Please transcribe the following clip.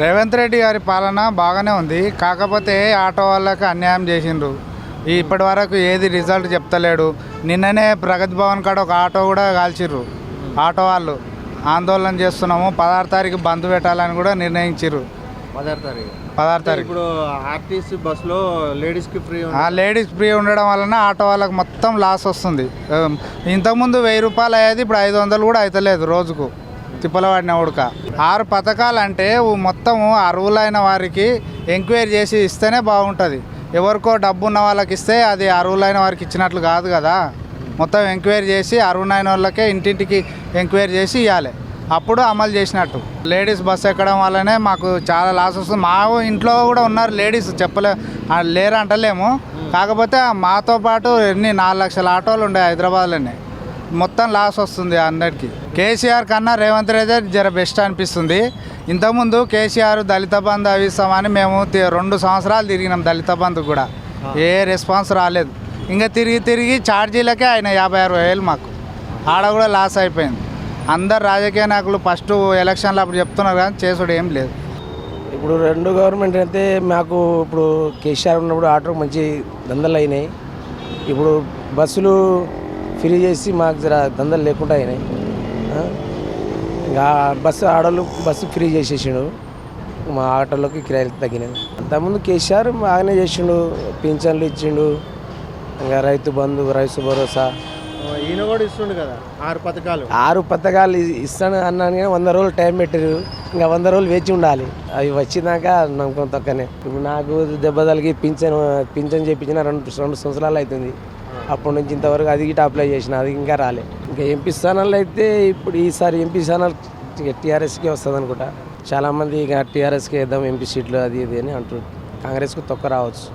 రేవంత్ రెడ్డి గారి పాలన బాగానే ఉంది. కాకపోతే ఆటో వాళ్ళకి అన్యాయం చేసిండ్రు. ఇప్పటి వరకు ఏది రిజల్ట్ చెప్తలేడు. నిన్ననే ప్రగతి భవన్ కాడ ఒక ఆటో కూడా కాల్చిర్రు. ఆటో వాళ్ళు. ఆందోళన చేస్తున్నాము. పదహారు తారీఖు బంద్ పెట్టాలని కూడా నిర్ణయించిర్రు. పదహారు తారీఖు. పదహారు తారీఖు. ఇప్పుడు ఆర్టీసీ బస్సులో లేడీస్కి ఫ్రీ ఆ లేడీస్ ఫ్రీ ఉండడం వలన ఆటో వాళ్ళకి మొత్తం లాస్ వస్తుంది. ఇంతకుముందు వెయ్యి రూపాయలు అయ్యేది ఇప్పుడు ఐదు వందలు కూడా అవుతలేదు రోజుకు. తిప్పలవాడిన ఉడక. ఆరు పథకాలు అంటే మొత్తం అర్హులైన వారికి ఎంక్వైరీ చేసి ఇస్తేనే బాగుంటుంది. ఎవరికో డబ్బు ఉన్న వాళ్ళకి ఇస్తే అది అర్హులైన వారికి ఇచ్చినట్లు కాదు కదా. మొత్తం ఎంక్వైరీ చేసి అర్హులైన వాళ్ళకే ఇంటింటికి ఎంక్వైరీ చేసి ఇవ్వాలి అప్పుడు అమలు చేసినట్టు. లేడీస్ బస్ ఎక్కడం వల్లనే మాకు చాలా లాస్ వస్తుంది. మా ఇంట్లో కూడా ఉన్నారు లేడీస్ చెప్పలే లేరు అంటలేము కాకపోతే మాతో పాటు ఎన్ని నాలుగు లక్షల ఆటోలు ఉండే హైదరాబాద్లోనే. మొత్తం లాస్ వస్తుంది అందరికీ. కేసీఆర్ కన్నా రేవంత్ రెడ్డి జర బెస్ట్ అనిపిస్తుంది. ఇంతకుముందు కేసీఆర్ దళిత బంధు అవిస్తామని మేము రెండు సంవత్సరాలు తిరిగినాం దళిత బంధు కూడా. ఏ రెస్పాన్స్ రాలేదు. ఇంకా తిరిగి తిరిగి ఛార్జీలకే ఆయన యాభై అరవై వేలు మాకు. ఆడ కూడా లాస్ అయిపోయింది. అందరు రాజకీయ నాయకులు ఫస్ట్ ఎలక్షన్లు అప్పుడు చెప్తున్నారు కానీ చేసుడు ఏం లేదు. ఇప్పుడు రెండు గవర్నమెంట్ అయితే మాకు ఇప్పుడు కేసీఆర్ ఉన్నప్పుడు ఆటో మంచి దందలు అయినాయి. ఇప్పుడు బస్సులు ఫ్రీ చేసి మాకు జర దందలు లేకుండా అయినాయి? ఇంకా బస్సు ఆడోళ్ళు బస్సు ఫ్రీ చేసేసిండు. మా ఆటోలోకి కిరాయిలు తగ్గినాయి. అంతకుముందు కేసీఆర్ బాగానే చేసిండు పింఛన్లు ఇచ్చిండు. ఇంకా రైతు బంధు రైతు భరోసా. ఈయన కూడా ఇస్తుండు కదా ఆరు పథకాలు. ఆరు పథకాలు ఇస్తాను అన్నాను కానీ వంద రోజులు టైం పెట్టారు. ఇంకా వంద రోజులు వేచి ఉండాలి. అవి వచ్చినాక నమ్మకం తక్కువనే ఇప్పుడు నాకు దెబ్బ తగిలి పింఛన్ పింఛన్ చేయించిన రెండు రెండు సంవత్సరాలు అవుతుంది. అప్పటి నుంచి ఇంతవరకు అది గిట్ట అప్లై చేసిన అది ఇంకా రాలే. ఇంకా ఎంపీ స్థానాలు అయితే ఇప్పుడు ఈసారి ఎంపీ స్థానాలు టీఆర్ఎస్కే వస్తుంది అనుకుంటా. చాలామంది ఇక టీఆర్ఎస్కి వేద్దాం ఎంపీ సీట్లు అది ఇది అని అంటున్నారు కాంగ్రెస్కు తొక్క రావచ్చు.